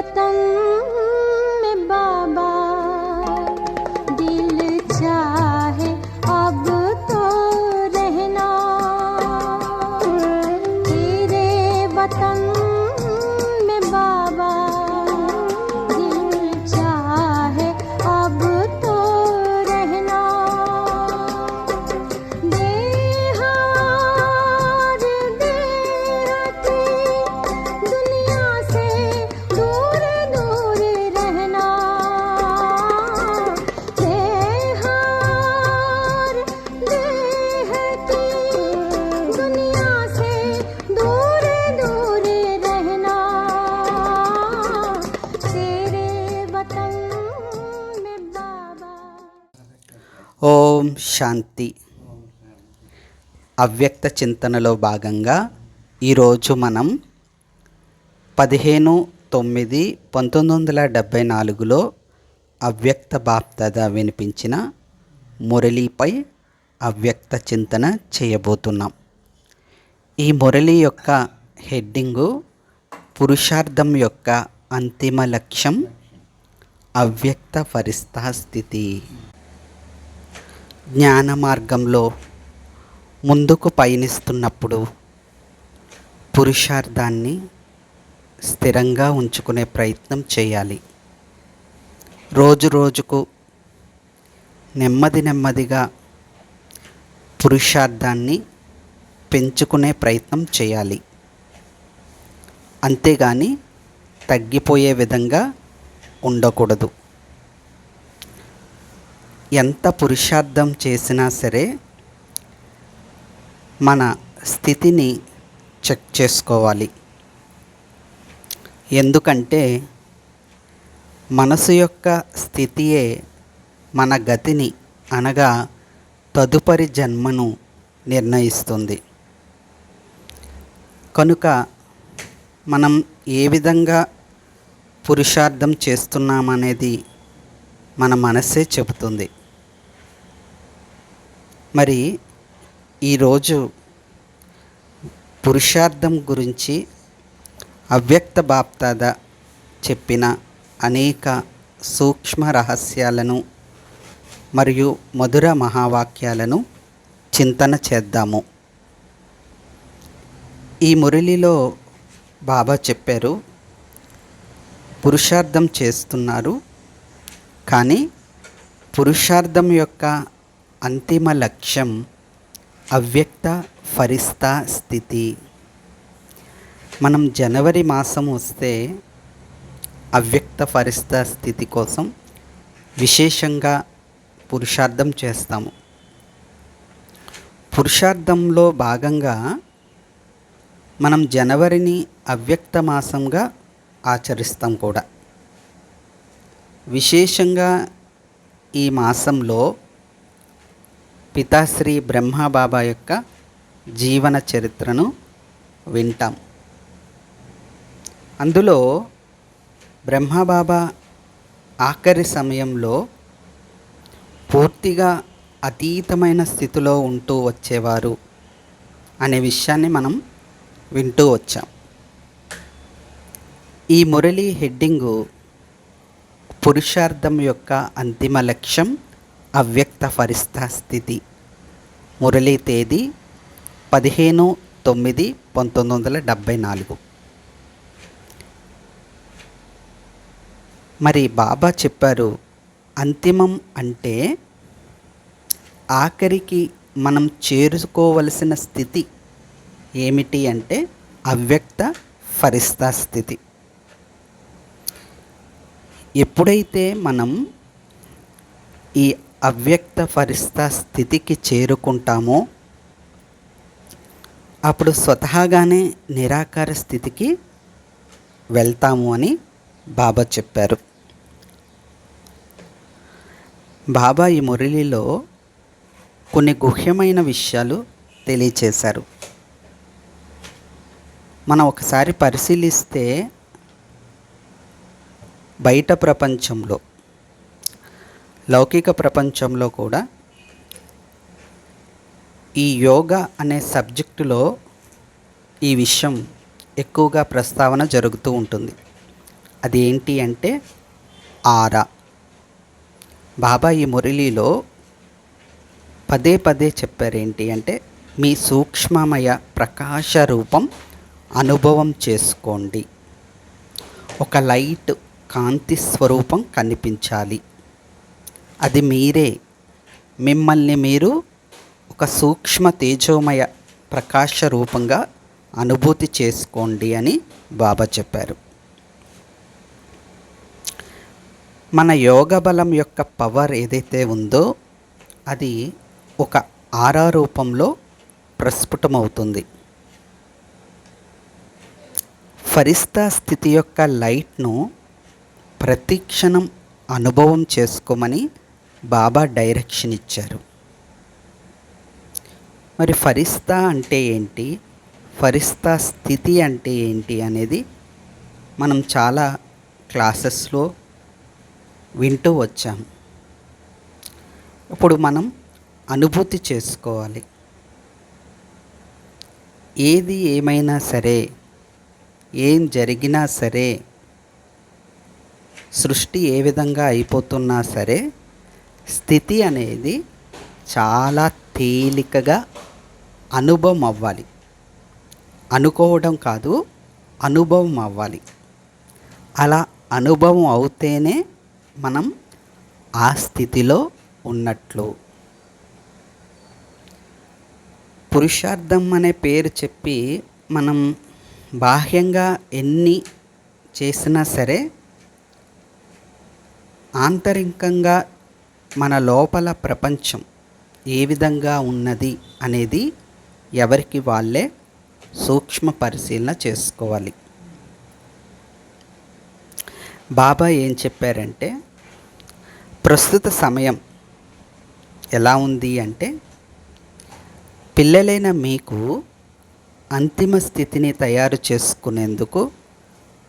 वतन శాంతి. అవ్యక్త చింతనలో భాగంగా ఈరోజు మనం పదిహేను తొమ్మిది పంతొమ్మిది వందల డెబ్భై నాలుగులో అవ్యక్త బాప్తద వినిపించిన మురళీపై అవ్యక్త చింతన చేయబోతున్నాం. ఈ మురళి యొక్క హెడ్డింగు పురుషార్థం యొక్క అంతిమ లక్ష్యం అవ్యక్త పరిస్థా స్థితి. జ్ఞాన మార్గంలో ముందుకు పయనిస్తున్నప్పుడు పురుషార్థాన్ని స్థిరంగా ఉంచుకునే ప్రయత్నం చేయాలి. రోజు రోజుకు నెమ్మది నెమ్మదిగా పురుషార్థాన్ని పెంచుకునే ప్రయత్నం చేయాలి. అంతేగాని తగ్గిపోయే విధంగా ఉండకూడదు. ఎంత పురుషార్థం చేసినా సరే మన స్థితిని చెక్ చేసుకోవాలి. ఎందుకంటే మనసు యొక్క స్థితియే మన గతిని అనగా తదుపరి జన్మను నిర్ణయిస్తుంది. కనుక మనం ఏ విధంగా పురుషార్థం చేస్తున్నామనేది మన మనస్సే చెబుతుంది. మరి ఈరోజు పురుషార్థం గురించి అవ్యక్త బాప్తాద చెప్పిన అనేక సూక్ష్మ రహస్యాలను మరియు మధుర మహావాక్యాలను చింతన చేద్దాము. ఈ మురళిలో బాబా చెప్పారు పురుషార్థం చేస్తున్నారు కానీ పురుషార్థం యొక్క అంతిమ లక్ష్యం అవ్యక్త ఫరిస్తా స్థితి. మనం జనవరి మాసం వస్తే అవ్యక్త ఫరిస్తా స్థితి కోసం విశేషంగా పురుషార్థం చేస్తాము. పురుషార్థంలో భాగంగా మనం జనవరిని అవ్యక్త మాసంగా ఆచరిస్తాం కూడా. విశేషంగా ఈ మాసంలో పితాశ్రీ బ్రహ్మబాబా యొక్క జీవన చరిత్రను వింటాం. అందులో బ్రహ్మబాబా ఆఖరి సమయంలో పూర్తిగా అతీతమైన స్థితిలో ఉంటూ వచ్చేవారు అనే విషయాన్ని మనం వింటూ వచ్చాం. ఈ మురళి హెడ్డింగు పురుషార్థం యొక్క అంతిమ లక్ష్యం అవ్యక్త ఫరిస్థా స్థితి మురళీ తేదీ పదిహేను తొమ్మిది పంతొమ్మిది వందల డెబ్భై నాలుగు. మరి బాబా చెప్పారు అంతిమం అంటే ఆఖరికి మనం చేరుకోవలసిన స్థితి ఏమిటి అంటే అవ్యక్త ఫరిస్తా స్థితి ఎప్పుడైతే మనం ఈ అవ్యక్త పరిస్థ స్థితికి చేరుకుంటామో అప్పుడు స్వతహాగానే నిరాకార స్థితికి వెళ్తాము అని బాబా చెప్పారు. బాబా ఈ మురళిలో కొన్ని గుహ్యమైన విషయాలు తెలియచేశారు. మనం ఒకసారి పరిశీలిస్తే బయట ప్రపంచంలో లౌకిక ప్రపంచంలో కూడా ఈ యోగా అనే సబ్జెక్టులో ఈ విషయం ఎక్కువగా ప్రస్తావన జరుగుతూ ఉంటుంది. అది ఏంటి అంటే ఆరా. బాబా ఈ మురళిలో పదే పదే చెప్పారు ఏంటి అంటే మీ సూక్ష్మమయ ప్రకాశ రూపం అనుభవం చేసుకోండి. ఒక లైట్ కాంతి స్వరూపం కనిపించాలి. అది మీరే. మిమ్మల్ని మీరు ఒక సూక్ష్మ తేజోమయ ప్రకాశ రూపంగా అనుభూతి చేసుకోండి అని బాబా చెప్పారు. మన యోగ బలం యొక్క పవర్ ఏదైతే ఉందో అది ఒక ఆరా రూపంలో ప్రస్ఫుటమవుతుంది. ఫరిస్తా స్థితి యొక్క లైట్ను ప్రతిక్షణం అనుభవం చేసుకోమని బాబా డైరెక్షన్ ఇచ్చారు. మరి ఫరిస్తా అంటే ఏంటి? ఫరిస్తా స్థితి అంటే ఏంటి అనేది మనం చాలా క్లాసెస్లో వింటూ వచ్చాం. ఇప్పుడు మనం అనుభూతి చేసుకోవాలి. ఏది ఏమైనా సరే ఏం జరిగినా సరే సృష్టి ఏ విధంగా అయిపోతున్నా సరే స్థితి అనేది చాలా తేలికగా అనుభవం అవ్వాలి. అనుకోవడం కాదు అనుభవం అవ్వాలి. అలా అనుభవం అవుతేనే మనం ఆ స్థితిలో ఉన్నట్లు. పురుషార్థం అనే పేరు చెప్పి మనం బాహ్యంగా ఎన్ని చేసినా సరే ఆంతరికంగా మన లోపల ప్రపంచం ఏ విధంగా ఉన్నది అనేది ఎవరికి వాళ్ళే సూక్ష్మ పరిశీలన చేసుకోవాలి. బాబా ఏం చెప్పారంటే ప్రస్తుత సమయం ఎలా ఉంది అంటే పిల్లలైన మీకు అంతిమ స్థితిని తయారు చేసుకునేందుకు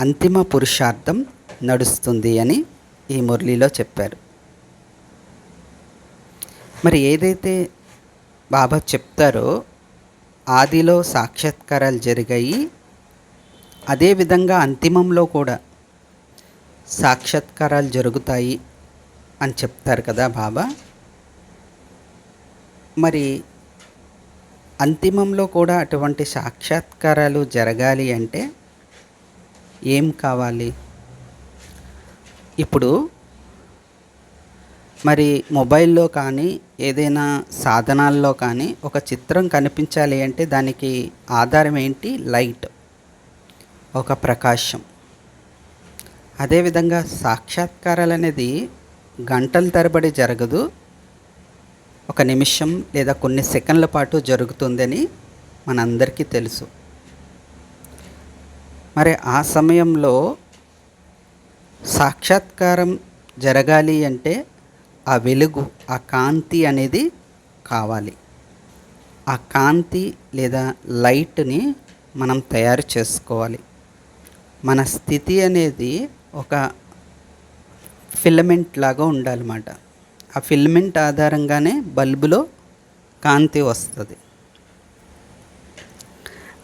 అంతిమ పురుషార్థం నడుస్తుంది అని ఈ మురళిలో చెప్పారు. మరి ఏదైతే బాబా చెప్తారో ఆదిలో సాక్షాత్కారాలు జరిగాయి అదేవిధంగా అంతిమంలో కూడా సాక్షాత్కారాలు జరుగుతాయి అని చెప్తారు కదా బాబా. మరి అంతిమంలో కూడా అటువంటి సాక్షాత్కారాలు జరగాలి అంటే ఏం కావాలి? ఇప్పుడు మరి మొబైల్లో కానీ ఏదైనా సాధనాల్లో కానీ ఒక చిత్రం కనిపించాలి అంటే దానికి ఆధారం ఏంటి? లైట్. ఒక ప్రకాశం. అదేవిధంగా సాక్షాత్కారాలు అనేది గంటల తరబడి జరగదు. ఒక నిమిషం లేదా కొన్ని సెకండ్ల పాటు జరుగుతుందని మనందరికీ తెలుసు. మరి ఆ సమయంలో సాక్షాత్కారం జరగాలి అంటే ఆ వెలుగు ఆ కాంతి అనేది కావాలి. ఆ కాంతి లేదా లైట్ని మనం తయారు చేసుకోవాలి. మన స్థితి అనేది ఒక ఫిలమెంట్ లాగా ఉండాలన్నమాట. ఆ ఫిలమెంట్ ఆధారంగానే బల్బులో కాంతి వస్తుంది.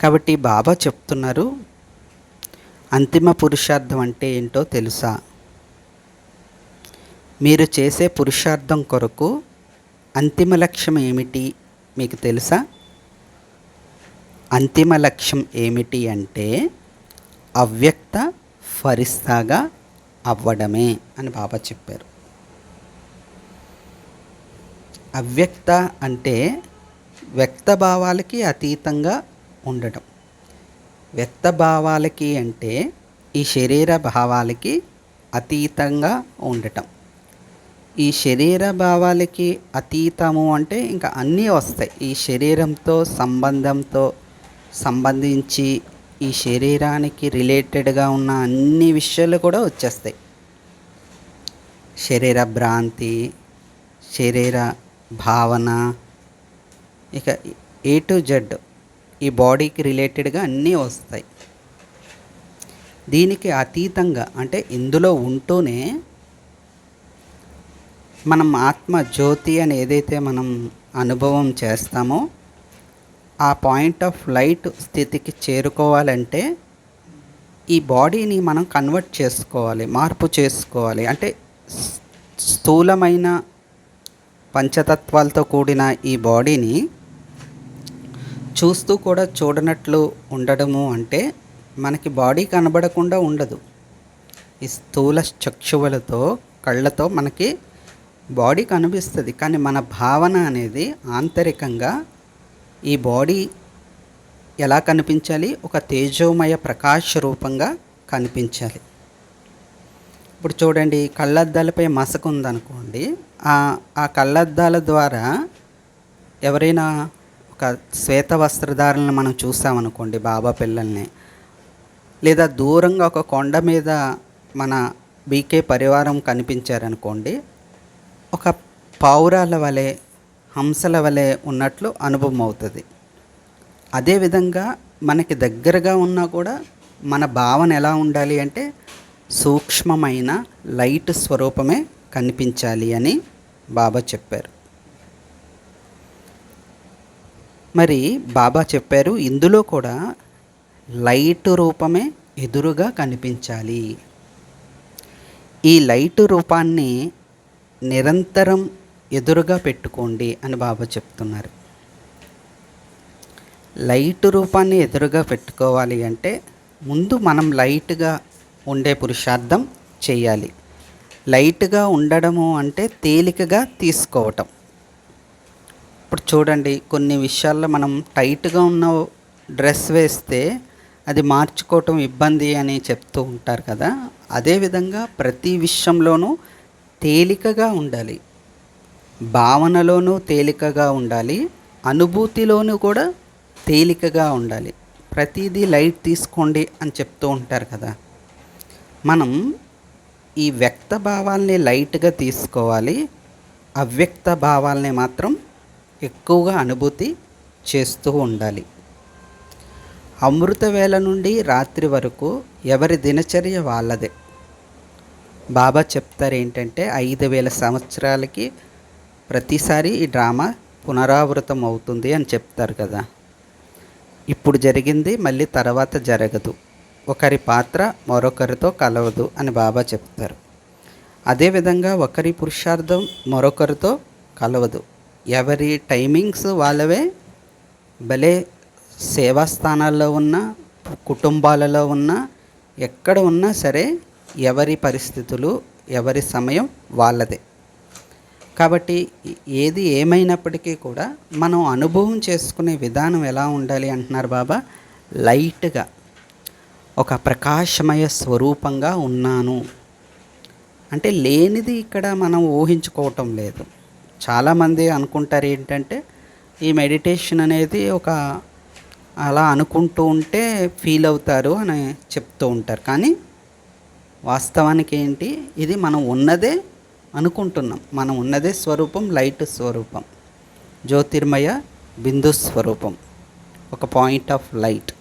కాబట్టి బాబా చెప్తున్నారు అంతిమ పురుషార్థం అంటే ఏంటో తెలుసా? మీరు చేసే పురుషార్థం కొరకు అంతిమ లక్ష్యం ఏమిటి మీకు తెలుసా? అంతిమ లక్ష్యం ఏమిటి అంటే అవ్యక్త ఫరిస్తాగా అవ్వడమే అని బాబా చెప్పారు. అవ్యక్త అంటే వ్యక్త భావాలకి అతీతంగా ఉండటం. వ్యక్త భావాలకి అంటే ఈ శరీర భావాలకి అతీతంగా ఉండటం. ఈ శరీర భావాలకి అతీతము అంటే ఇంకా అన్నీ వస్తాయి. ఈ శరీరంతో సంబంధంతో సంబంధించి ఈ శరీరానికి రిలేటెడ్గా ఉన్న అన్ని విషయాలు కూడా వచ్చేస్తాయి. శరీర భ్రాంతి శరీర భావన ఇక ఏ టు జెడ్ ఈ బాడీకి రిలేటెడ్గా అన్నీ వస్తాయి. దీనికి అతీతంగా అంటే ఇందులో ఉంటూనే మనం ఆత్మ జ్యోతి అని ఏదైతే మనం అనుభవం చేస్తామో ఆ పాయింట్ ఆఫ్ లైట్ స్థితికి చేరుకోవాలంటే ఈ బాడీని మనం కన్వర్ట్ చేసుకోవాలి మార్పు చేసుకోవాలి. అంటే స్థూలమైన పంచతత్వాలతో కూడిన ఈ బాడీని చూస్తూ కూడా చూడనట్లు ఉండడము అంటే మనకి బాడీ కనబడకుండా ఉండదు. ఈ స్థూల చక్షువులతో కళ్ళతో మనకి బాడీ కనిపిస్తుంది. కానీ మన భావన అనేది ఆంతరికంగా ఈ బాడీ ఎలా కనిపించాలి? ఒక తేజోమయ ప్రకాశ రూపంగా కనిపించాలి. ఇప్పుడు చూడండి కళ్ళద్దాలపై మసక ఉందనుకోండి. ఆ ఆ కళ్ళద్దాల ద్వారా ఎవరైనా ఒక శ్వేత వస్త్రధారులను మనం చూసామనుకోండి బాబా పిల్లల్ని. లేదా దూరంగా ఒక కొండ మీద మన బీకే పరివారం కనిపించారనుకోండి ఒక పావురాల వలె హంసల వలె ఉన్నట్లు అనుభవం అవుతుంది. అదేవిధంగా మనకి దగ్గరగా ఉన్నా కూడా మన భావన ఎలా ఉండాలి అంటే సూక్ష్మమైన లైట్ స్వరూపమే కనిపించాలి అని బాబా చెప్పారు. మరి బాబా చెప్పారు ఇందులో కూడా లైట్ రూపమే ఎదురుగా కనిపించాలి. ఈ లైట్ రూపాన్ని నిరంతరం ఎదురుగా పెట్టుకోండి అని బాబా చెప్తున్నారు. లైట్ రూపాన్ని ఎదురుగా పెట్టుకోవాలి అంటే ముందు మనం లైట్గా ఉండే పురుషార్థం చేయాలి. లైట్గా ఉండడము అంటే తేలికగా తీసుకోవటం. ఇప్పుడు చూడండి కొన్ని విషయాల్లో మనం టైట్గా ఉన్న డ్రెస్ వేస్తే అది మార్చుకోవటం ఇబ్బంది అని చెప్తూ ఉంటారు కదా. అదేవిధంగా ప్రతి విషయంలోనూ తేలికగా ఉండాలి. భావనలోనూ తేలికగా ఉండాలి. అనుభూతిలోనూ కూడా తేలికగా ఉండాలి. ప్రతిదీ లైట్ తీసుకోండి అని చెప్తూ ఉంటారు కదా. మనం ఈ వ్యక్త భావాల్ని లైట్గా తీసుకోవాలి. అవ్యక్త భావాల్ని మాత్రం ఎక్కువగా అనుభూతి చేస్తూ ఉండాలి. అమృత వేళ నుండి రాత్రి వరకు ఎవరి దినచర్య వాళ్ళదే. బాబా చెప్తారు ఏంటంటే ఐదు వేల సంవత్సరాలకి ప్రతిసారి ఈ డ్రామా పునరావృతం అవుతుంది అని చెప్తారు కదా. ఇప్పుడు జరిగింది మళ్ళీ తర్వాత జరగదు. ఒకరి పాత్ర మరొకరితో కలవదు అని బాబా చెప్తారు. అదేవిధంగా ఒకరి పురుషార్థం మరొకరితో కలవదు. ఎవరి టైమింగ్స్ వాళ్ళవే? భలే సేవా స్థానాల్లో ఉన్న కుటుంబాలలో ఉన్న ఎక్కడ ఉన్నా సరే ఎవరి పరిస్థితులు ఎవరి సమయం వాళ్ళదే. కాబట్టి ఏది ఏమైనప్పటికీ కూడా మనం అనుభవం చేసుకునే విధానం ఎలా ఉండాలి అంటున్నారు బాబా? లైట్గా ఒక ప్రకాశమయ స్వరూపంగా ఉన్నాను. అంటే లేనిది ఇక్కడ మనం ఊహించుకోవటం లేదు. చాలామంది అనుకుంటారు ఏంటంటే ఈ మెడిటేషన్ అనేది ఒక అలా అనుకుంటూ ఉంటే ఫీల్ అవుతారు అని చెప్తూ ఉంటారు. కానీ వాస్తవానికి ఏంటి? ఇది మనం ఉన్నదే అనుకుంటున్నాం. మనం ఉన్నదే స్వరూపం లైట్ స్వరూపం. జ్యోతిర్మయ బిందు స్వరూపం. ఒక పాయింట్ ఆఫ్ లైట్.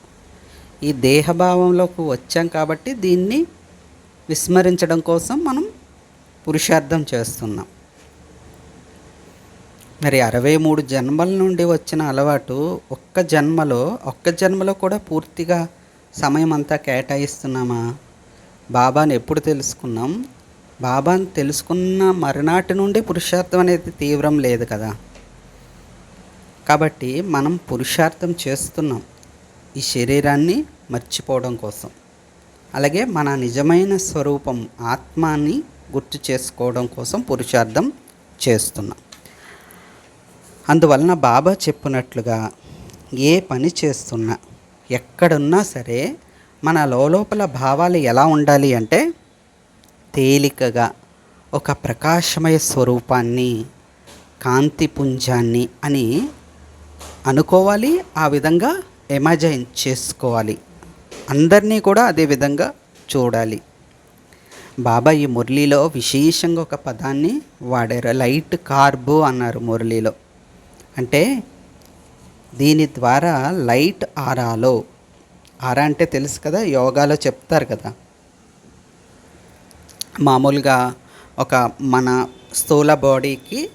ఈ దేహభావంలోకి వచ్చాం కాబట్టి దీన్ని విస్మరించడం కోసం మనం పురుషార్థం చేస్తున్నాం. మరి అరవై మూడు జన్మల నుండి వచ్చిన అలవాటు ఒక్క జన్మలో ఒక్క జన్మలో కూడా పూర్తిగా సమయం అంతా కేటాయిస్తున్నామా? బాబాని ఎప్పుడు తెలుసుకున్నాం? బాబాని తెలుసుకున్న మరునాటి నుండి పురుషార్థం అనేది తీవ్రం లేదు కదా. కాబట్టి మనం పురుషార్థం చేస్తున్నాం ఈ శరీరాన్ని మర్చిపోవడం కోసం. అలాగే మన నిజమైన స్వరూపం ఆత్మాని గుర్తు చేసుకోవడం కోసం పురుషార్థం చేస్తున్నాం. అందువలన బాబా చెప్పినట్లుగా ఏ పని చేస్తున్నా ఎక్కడున్నా సరే మన లోపల భావాలు ఎలా ఉండాలి అంటే తేలికగా ఒక ప్రకాశమయ స్వరూపాన్ని కాంతిపుంజాన్ని అని అనుకోవాలి ఆ విధంగా ఎమజైన్ చేసుకోవాలి. అందరినీ కూడా అదే విధంగా చూడాలి. బాబా ఈ మురళీలో విశేషంగా ఒక పదాన్ని వాడారు. లైట్ కార్బు అన్నారు మురళీలో. అంటే దీని ద్వారా లైట్ ఆరాలో ఆరా అంటే తెలుసు కదా యోగాలో చెప్తారు కదా. మామూలుగా ఒక మన స్థూల బాడీకి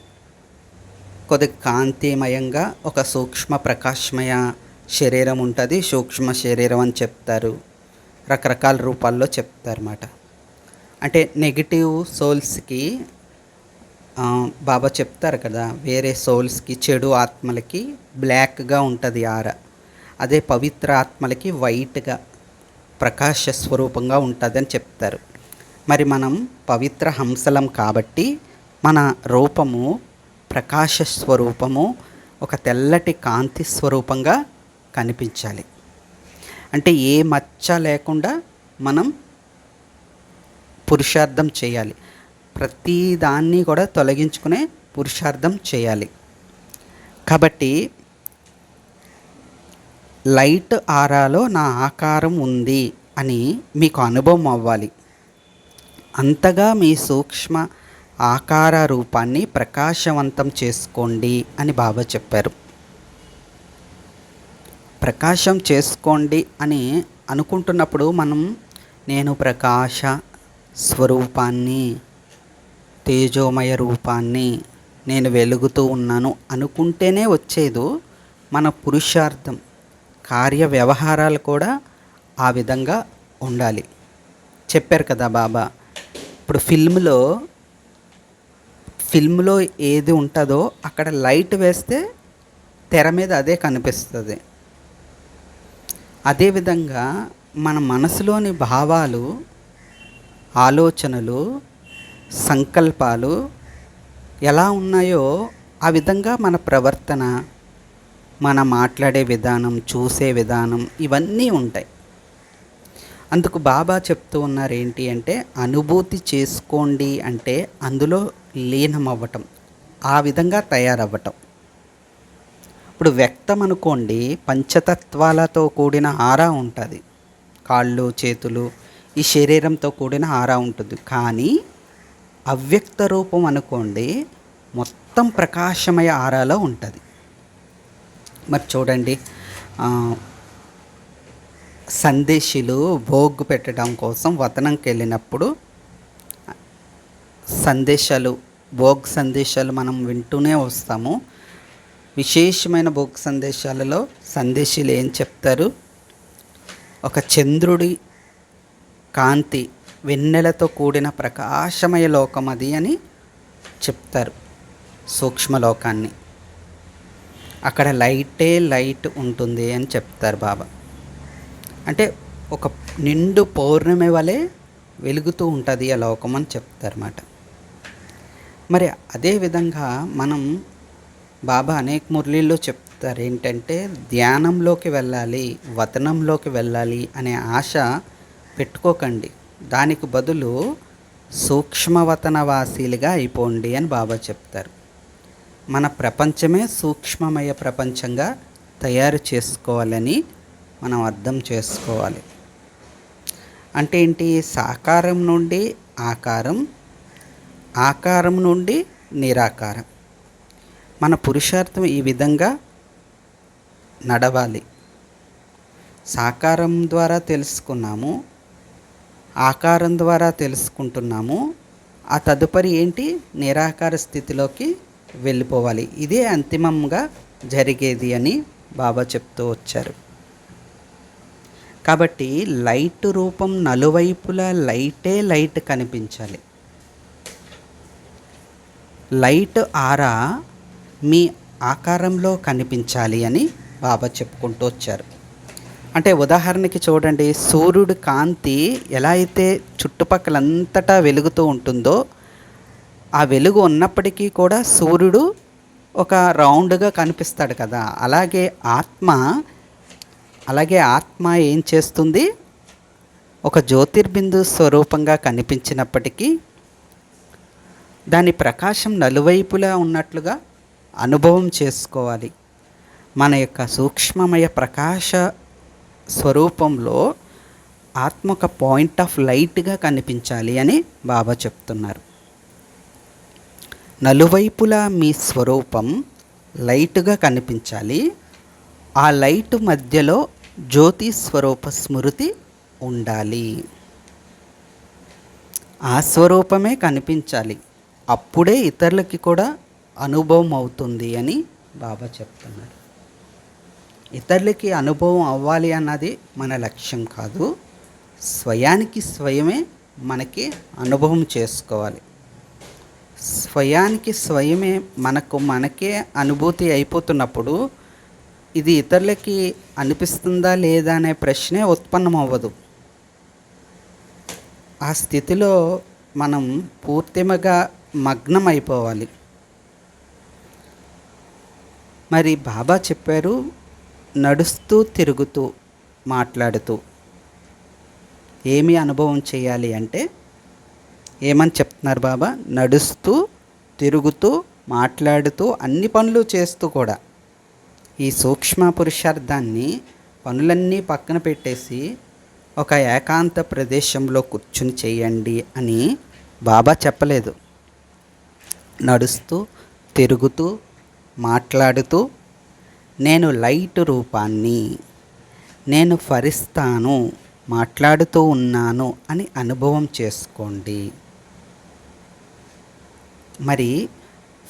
కొద్దిగా కాంతిమయంగా ఒక సూక్ష్మ ప్రకాశమయ శరీరం ఉంటుంది సూక్ష్మ శరీరం అని చెప్తారు. రకరకాల రూపాల్లో చెప్తారన్నమాట. అంటే నెగిటివ్ సోల్స్కి బాబా చెప్తారు కదా వేరే సోల్స్కి చెడు ఆత్మలకి బ్లాక్గా ఉంటుంది ఆర. అదే పవిత్ర ఆత్మలకి వైట్గా ప్రకాశ స్వరూపంగా ఉంటుందని చెప్తారు. మరి మనం పవిత్ర హంసలం కాబట్టి మన రూపము ప్రకాశ స్వరూపము ఒక తెల్లటి కాంతి స్వరూపంగా కనిపించాలి. అంటే ఏ మచ్చ లేకుండా మనం పురుషార్థం చేయాలి. ప్రతి దాన్ని కూడా తొలగించుకునే పురుషార్థం చేయాలి. కాబట్టి లైట్ ఆరాలో నా ఆకారం ఉంది అని మీకు అనుభవం అవ్వాలి. అంతగా మీ సూక్ష్మ ఆకార రూపాన్ని ప్రకాశవంతం చేసుకోండి అని బాబా చెప్పారు. ప్రకాశం చేసుకోండి అని అనుకుంటున్నప్పుడు మనం నేను ప్రకాశ స్వరూపాన్ని తేజోమయ రూపాన్ని నేను వెలుగుతూ ఉన్నాను అనుకుంటేనే వచ్చేదో మన పురుషార్థం. కార్య వ్యవహారాలు కూడా ఆ విధంగా ఉండాలి. చెప్పారు కదా బాబా ఇప్పుడు ఫిల్మ్లో ఫిల్మ్లో ఏది ఉంటుందో అక్కడ లైట్ వేస్తే తెర మీద అదే కనిపిస్తుంది. అదేవిధంగా మన మనసులోని భావాలు ఆలోచనలు సంకల్పాలు ఎలా ఉన్నాయో ఆ విధంగా మన ప్రవర్తన మన మాట్లాడే విధానం చూసే విధానం ఇవన్నీ ఉంటాయి. అందుకు బాబా చెప్తూ ఉన్నారు ఏంటి అంటే అనుభూతి చేసుకోండి అంటే అందులో లీనమవ్వటం ఆ విధంగా తయారవ్వటం. ఇప్పుడు వ్యక్తం అనుకోండి పంచతత్వాలతో కూడిన ఆరా ఉంటుంది. కాళ్ళు చేతులు ఈ శరీరంతో కూడిన ఆరా ఉంటుంది. కానీ అవ్యక్త రూపం అనుకోండి మొత్తం ప్రకాశమయ ఆరాలో ఉంటుంది. మరి చూడండి. సందేశీలు భోగు పెట్టడం కోసం వతనంకి వెళ్ళినప్పుడు సందేశాలు భోగ్ సందేశాలు మనం వింటూనే వస్తాము. విశేషమైన భోగ్ సందేశాలలో సందేశీలు ఏం చెప్తారు? ఒక చంద్రుడి కాంతి వెన్నెలతో కూడిన ప్రకాశమయ లోకం అది అని చెప్తారు సూక్ష్మలోకాన్ని. అక్కడ లైటే లైట్ ఉంటుంది అని చెప్తారు బాబా. అంటే ఒక నిండు పౌర్ణమి వలె వెలుగుతూ ఉంటుంది ఆ లోకం అని చెప్తారన్నమాట. మరి అదేవిధంగా మనం బాబా అనేక మురళీల్లో చెప్తారు ఏంటంటే ధ్యానంలోకి వెళ్ళాలి వతనంలోకి వెళ్ళాలి అనే ఆశ పెట్టుకోకండి. దానికి బదులు సూక్ష్మవతనవాసీలుగా అయిపోండి అని బాబా చెప్తారు. మన ప్రపంచమే సూక్ష్మమయ ప్రపంచంగా తయారు చేసుకోవాలని మనం అర్థం చేసుకోవాలి. అంటే ఏంటి? సాకారం నుండి ఆకారం ఆకారం నుండి నిరాకారం. మన పురుషార్థం ఈ విధంగా నడవాలి. సాకారం ద్వారా తెలుసుకున్నాము ఆకారం ద్వారా తెలుసుకుంటున్నాము ఆ తదుపరి ఏంటి? నిరాకార స్థితిలోకి వెళ్ళిపోవాలి. ఇదే అంతిమంగా జరిగేది అని బాబా చెప్తూ వచ్చారు. కాబట్టి లైట్ రూపం నలువైపులా లైటే లైట్ కనిపించాలి. లైట్ ఆరా మీ ఆకారంలో కనిపించాలి అని బాబా చెప్పుకుంటూ వచ్చారు. అంటే ఉదాహరణకి చూడండి సూర్యుడి కాంతి ఎలా అయితే చుట్టుపక్కలంతటా వెలుగుతూ ఉంటుందో ఆ వెలుగు ఉన్నప్పటికీ కూడా సూర్యుడు ఒక రౌండ్గా కనిపిస్తాడు కదా. అలాగే ఆత్మ అలాగే ఆత్మ ఏం చేస్తుంది? ఒక జ్యోతిర్బిందు స్వరూపంగా కనిపించినప్పటికీ దాని ప్రకాశం నలువైపులా ఉన్నట్లుగా అనుభవం చేసుకోవాలి. మన యొక్క సూక్ష్మమయ ప్రకాశ స్వరూపంలో ఆత్మ ఒక పాయింట్ ఆఫ్ లైట్గా కనిపించాలి అని బాబా చెప్తున్నారు. నలువైపులా మీ స్వరూపం లైట్గా కనిపించాలి. ఆ లైట్ మధ్యలో జ్యోతి స్వరూప స్మృతి ఉండాలి. ఆ స్వరూపమే కనిపించాలి. అప్పుడే ఇతరులకి కూడా అనుభవం అవుతుంది అని బాబా చెప్తున్నారు. ఇతరులకి అనుభవం అవ్వాలి అన్నది మన లక్ష్యం కాదు. స్వయానికి స్వయమే మనకి అనుభవం చేసుకోవాలి. స్వయానికి స్వయమే మనకు మనకే అనుభూతి అయిపోతున్నప్పుడు ఇది ఇతరులకి అనిపిస్తుందా లేదా అనే ప్రశ్నే ఉత్పన్నం అవ్వదు ఆ స్థితిలో మనం పూర్తిమగా మగ్నం అయిపోవాలి మరి బాబా చెప్పారు నడుస్తూ తిరుగుతూ మాట్లాడుతూ ఏమి అనుభవం చేయాలి అంటే ఏమని చెప్తున్నారు బాబా? నడుస్తూ తిరుగుతూ మాట్లాడుతూ అన్ని పనులు చేస్తూ కూడా ఈ సూక్ష్మ పురుషార్థాన్ని పనులన్నీ పక్కన పెట్టేసి ఒక ఏకాంత ప్రదేశంలో కూర్చుని చేయండి అని బాబా చెప్పలేదు. నడుస్తూ తిరుగుతూ మాట్లాడుతూ నేను లైట్ రూపాన్ని నేను ఫరిస్తాను మాట్లాడుతూ ఉన్నాను అని అనుభవం చేసుకోండి. మరి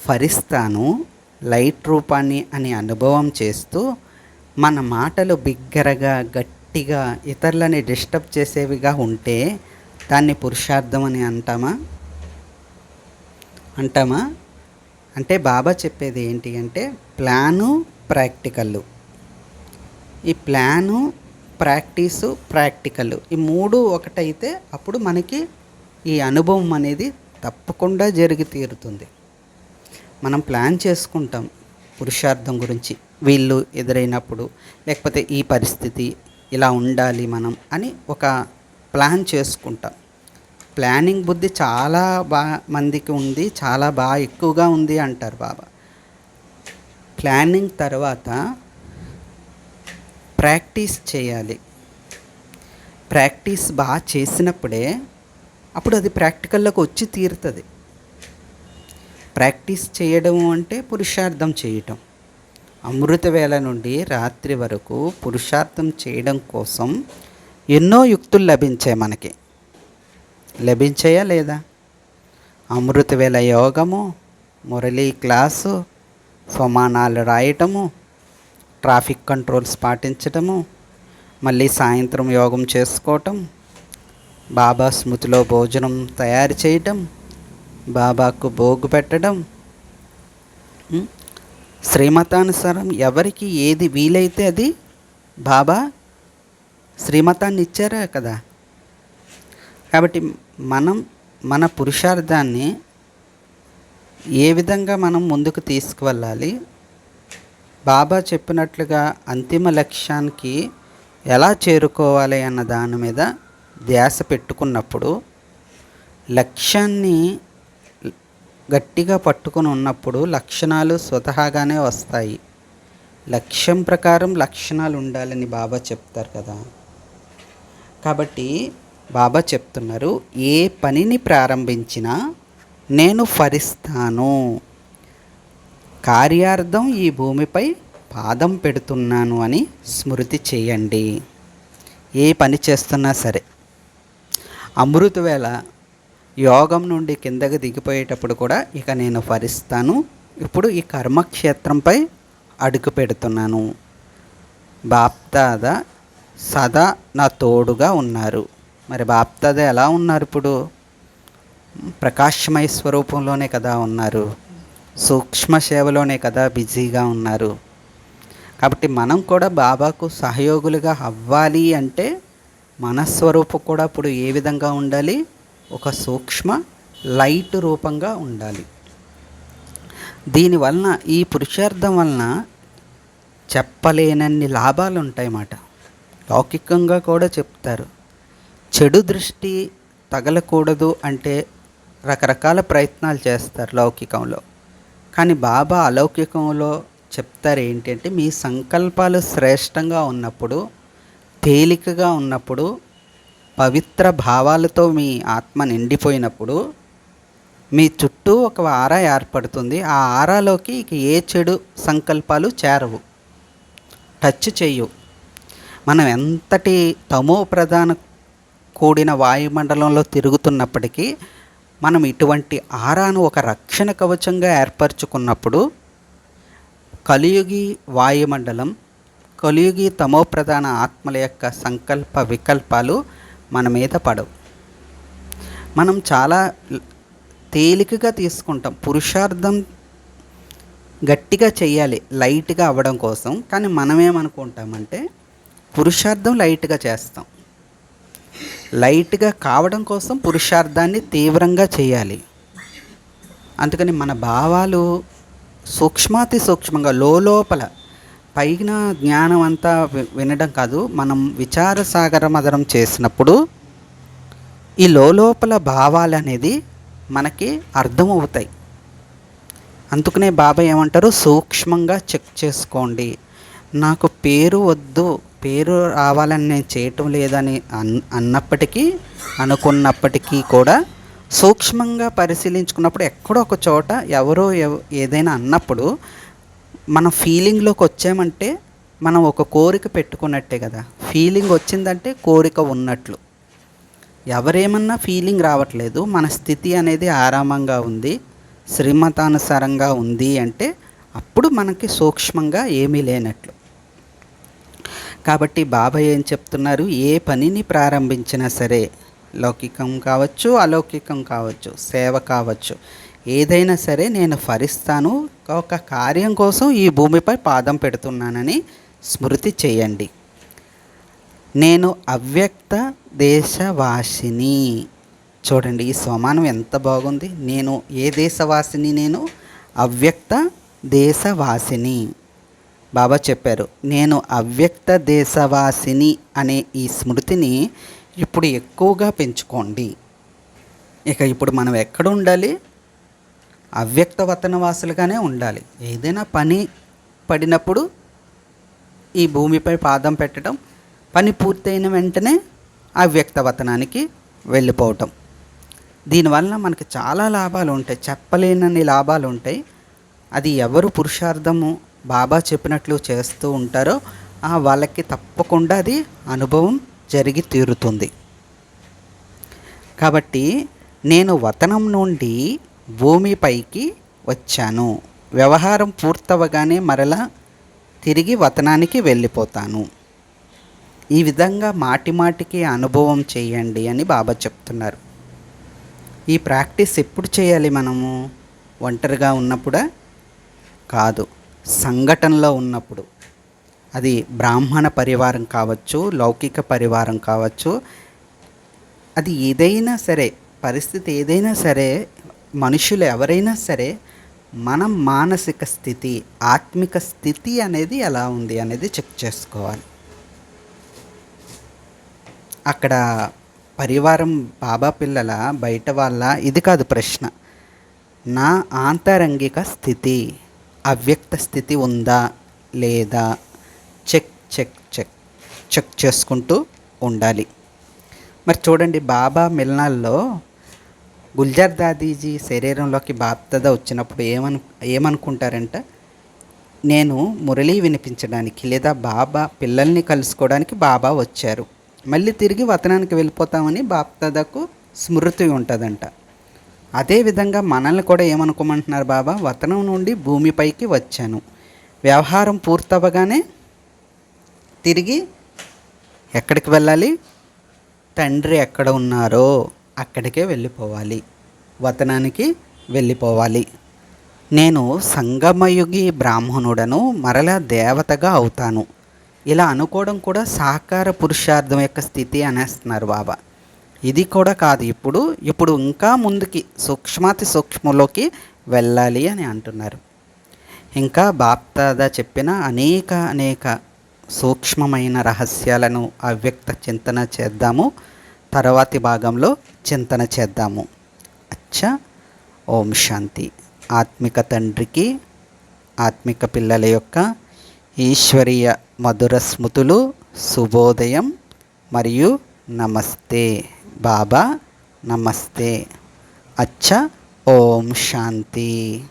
ఫరిస్తాను లైట్ రూపాన్ని అని అనుభవం చేస్తూ మన మాటలు బిగ్గరగా గట్టిగా ఇతరులని డిస్టర్బ్ చేసేవిగా ఉంటే దాన్ని పురుషార్థం అని అంటామా? అంటామా? అంటే బాబా చెప్పేది ఏంటి అంటే ప్లాను ప్రాక్టికల్ ఈ ప్లాను ప్రాక్టీసు ప్రాక్టికల్ ఈ మూడు ఒకటైతే అప్పుడు మనకి ఈ అనుభవం అనేది తప్పకుండా జరిగి తీరుతుంది. మనం ప్లాన్ చేసుకుంటాం పురుషార్థం గురించి. వీళ్ళు ఎదురైనప్పుడు లేకపోతే ఈ పరిస్థితి ఇలా ఉండాలి మనం అని ఒక ప్లాన్ చేసుకుంటాం. ప్లానింగ్ బుద్ధి చాలా బాగా మందికి ఉంది చాలా బాగా ఎక్కువగా ఉంది అంటారు బాబా. ప్లానింగ్ తర్వాత ప్రాక్టీస్ చేయాలి. ప్రాక్టీస్ బాగా చేసినప్పుడే అప్పుడు అది ప్రాక్టికల్లోకి వచ్చి తీరుతుంది. ప్రాక్టీస్ చేయడం అంటే పురుషార్థం చేయటం. అమృత వేళ నుండి రాత్రి వరకు పురుషార్థం చేయడం కోసం ఎన్నో యుక్తులు లభించాయి మనకి. లభించాయా లేదా? అమృత వేళ యోగము మురళీ క్లాసు సమానాలు రాయటము ట్రాఫిక్ కంట్రోల్స్ పాటించటము మళ్ళీ సాయంత్రం యోగం చేసుకోవటం బాబా స్మృతిలో భోజనం తయారు చేయటం బాబాకు భోగు పెట్టడం. శ్రీమతానుసారం ఎవరికి ఏది వీలైతే అది బాబా శ్రీమతాన్ని ఇచ్చారా కదా? కాబట్టి మనం మన పురుషార్థాన్ని ఏ విధంగా మనం ముందుకు తీసుకువెళ్ళాలి? బాబా చెప్పినట్లుగా అంతిమ లక్ష్యానికి ఎలా చేరుకోవాలి అన్న దాని మీద ధ్యాస పెట్టుకున్నప్పుడు లక్ష్యాన్ని గట్టిగా పట్టుకొని ఉన్నప్పుడు లక్షణాలు స్వతహాగానే వస్తాయి. లక్ష్యం ప్రకారం లక్షణాలు ఉండాలని బాబా చెప్తారు కదా. కాబట్టి బాబా చెప్తున్నారు ఏ పనిని ప్రారంభించినా నేను ఫరిస్తాను. కార్యార్థం ఈ భూమిపై పాదం పెడుతున్నాను అని స్మృతి చేయండి. ఏ పని చేస్తున్నా సరే. అమృత వేళ యోగం నుండి కిందకి దిగిపోయేటప్పుడు కూడా ఇక నేను ఫరిస్తాను. ఇప్పుడు ఈ కర్మక్షేత్రంపై అడుగు పెడుతున్నాను. బాప్దాద సదా నా తోడుగా ఉన్నారు. మరి బాప్దాద ఎలా ఉన్నారు ఇప్పుడు? ప్రకాశమయ స్వరూపంలోనే కదా ఉన్నారు. సూక్ష్మ సేవలోనే కదా బిజీగా ఉన్నారు. కాబట్టి మనం కూడా బాబాకు సహయోగులుగా అవ్వాలి అంటే మనస్వరూపం కూడా ఇప్పుడు ఏ విధంగా ఉండాలి? ఒక సూక్ష్మ లైట్ రూపంగా ఉండాలి. దీనివలన ఈ పురుషార్థం వలన చెప్పలేనన్ని లాభాలు ఉంటాయన్నమాట లౌకికంగా కూడా చెప్తారు. చెడు దృష్టి తగలకూడదు అంటే రకరకాల ప్రయత్నాలు చేస్తారు లౌకికంలో. కానీ బాబా అలౌకికంలో చెప్తారు ఏంటంటే మీ సంకల్పాలు శ్రేష్టంగా ఉన్నప్పుడు తేలికగా ఉన్నప్పుడు పవిత్ర భావాలతో మీ ఆత్మ నిండిపోయినప్పుడు మీ చుట్టూ ఒక ఆరా ఏర్పడుతుంది. ఆ ఆరాలోకి ఇక ఏ చెడు సంకల్పాలు చేరవు. టచ్ చెయ్యు మనం ఎంతటి తమో ప్రధాన కూడిన వాయుమండలంలో తిరుగుతున్నప్పటికీ మనం ఇటువంటి ఆరాను ఒక రక్షణ కవచంగా ఏర్పరచుకున్నప్పుడు కలియుగి వాయుమండలం కలియుగి తమో ప్రధాన ఆత్మల యొక్క సంకల్ప వికల్పాలు మన మీద పడవు. మనం చాలా తేలికగా తీసుకుంటాం. పురుషార్థం గట్టిగా చేయాలి లైట్గా అవ్వడం కోసం. కానీ మనం ఏమనుకుంటామంటే పురుషార్థం లైట్గా చేస్తాం. లైట్గా కావడం కోసం పురుషార్థాన్ని తీవ్రంగా చేయాలి. అందుకని మన భావాలు సూక్ష్మాతి సూక్ష్మంగా లోపల పైన జ్ఞానం అంతా వి- వినడం కాదు. మనం విచార సాగర మదనం చేసినప్పుడు ఈ లోపల భావాలు అనేది మనకి అర్థమవుతాయి. అందుకనే బాబా ఏమంటారు? సూక్ష్మంగా చెక్ చేసుకోండి. నాకు పేరు వద్దు పేరు రావాలని నేను చేయటం లేదని అన్ అన్నప్పటికీ అనుకున్నప్పటికీ కూడా సూక్ష్మంగా పరిశీలించుకున్నప్పుడు ఎక్కడో ఒక చోట ఎవరో ఏదైనా అన్నప్పుడు మన ఫీలింగ్లోకి వచ్చామంటే మనం ఒక కోరిక పెట్టుకున్నట్టే కదా. ఫీలింగ్ వచ్చిందంటే కోరిక ఉన్నట్లు. ఎవరేమన్నా ఫీలింగ్ రావట్లేదు మన స్థితి అనేది ఆరామంగా ఉంది శ్రీమతానుసారంగా ఉంది అంటే అప్పుడు మనకి సూక్ష్మంగా ఏమీ లేనట్లు. కాబట్టి బాబా ఏం చెప్తున్నారు? ఏ పనిని ప్రారంభించినా సరే లౌకికం కావచ్చు అలౌకికం కావచ్చు సేవ కావచ్చు ఏదైనా సరే నేను ఫరిస్తాను ఒక కార్యం కోసం ఈ భూమిపై పాదం పెడుతున్నానని స్మృతి చేయండి. నేను అవ్యక్త దేశవాసిని. చూడండి ఈ స్వమానం ఎంత బాగుంది. నేను ఏ దేశవాసిని? నేను అవ్యక్త దేశవాసిని. బాబా చెప్పారు నేను అవ్యక్త దేశవాసిని అనే ఈ స్మృతిని ఇప్పుడు ఎక్కువగా పెంచుకోండి. ఇక ఇప్పుడు మనం ఎక్కడ ఉండాలి? అవ్యక్త వతనవాసులుగానే ఉండాలి. ఏదైనా పని పడినప్పుడు ఈ భూమిపై పాదం పెట్టడం పని పూర్తయిన వెంటనే అవ్యక్త వతనానికి వెళ్ళిపోవటం. దీనివల్ల మనకి చాలా లాభాలు ఉంటాయి చెప్పలేనన్ని లాభాలు ఉంటాయి అది ఎవరు పురుషార్థము బాబా చెప్పినట్లు చేస్తూ ఉంటారో ఆ వాళ్ళకి తప్పకుండా అది అనుభవం జరిగి తీరుతుంది. కాబట్టి నేను వతనం నుండి భూమిపైకి వచ్చాను. వ్యవహారం పూర్తవగానే మరలా తిరిగి వతనానికి వెళ్ళిపోతాను. ఈ విధంగా మాటిమాటికి అనుభవం చేయండి అని బాబా చెప్తున్నారు. ఈ ప్రాక్టీస్ ఎప్పుడు చేయాలి మనము? ఒంటరిగా ఉన్నప్పుడా? కాదు సంఘటనలో ఉన్నప్పుడు. అది బ్రాహ్మణ పరివారం కావచ్చు లౌకిక పరివారం కావచ్చు. అది ఏదైనా సరే పరిస్థితి ఏదైనా సరే మనుషులు ఎవరైనా సరే మనం మానసిక స్థితి ఆత్మిక స్థితి అనేది ఎలా ఉంది అనేది చెక్ చేసుకోవాలి. అక్కడ పరివారం బాబా పిల్లల బయట వాళ్ళ ఇది కాదు ప్రశ్న. నా ఆంతరంగిక స్థితి అవ్యక్త స్థితి ఉందా లేదా చెక్ చెక్ చెక్ చెక్ చేసుకుంటూ ఉండాలి. మరి చూడండి బాబా మిలనాల్లో గుల్జార్ దాదీజీ శరీరంలోకి బాప్తద వచ్చినప్పుడు ఏమను ఏమనుకుంటారంట? నేను మురళి వినిపించడానికి లేదా బాబా పిల్లల్ని కలుసుకోవడానికి బాబా వచ్చారు. మళ్ళీ తిరిగి వతనానికి వెళ్ళిపోతామని బాప్తదకు స్మృతి ఉంటుందంట. అదేవిధంగా మనల్ని కూడా ఏమనుకోమంటున్నారు బాబా? వతనం నుండి భూమిపైకి వచ్చాను. వ్యవహారం పూర్తవగానే తిరిగి ఎక్కడికి వెళ్ళాలి? తండ్రి ఎక్కడ ఉన్నారో అక్కడికే వెళ్ళిపోవాలి. వతనానికి వెళ్ళిపోవాలి. నేను సంగమయుగి బ్రాహ్మణుడను మరలా దేవతగా అవుతాను. ఇలా అనుకోవడం కూడా సాకార పురుషార్థం యొక్క స్థితి అనేస్తున్నారు బాబా. ఇది కూడా కాదు ఇప్పుడు. ఇప్పుడు ఇంకా ముందుకి సూక్ష్మాతి సూక్ష్మలోకి వెళ్ళాలి అని అంటున్నారు. ఇంకా బాప్తాద చెప్పిన అనేక అనేక సూక్ష్మమైన రహస్యాలను అవ్యక్త చింతన చేద్దాము. తర్వాతి భాగంలో చింతన చేద్దాము. అచ్చా ఓం శాంతి. ఆత్మిక తండ్రికి ఆత్మిక పిల్లల యొక్క ఈశ్వరీయ మధుర స్మృతులు శుభోదయం మరియు నమస్తే. బాబా నమస్తే. అచ్చా ఓం శాంతి.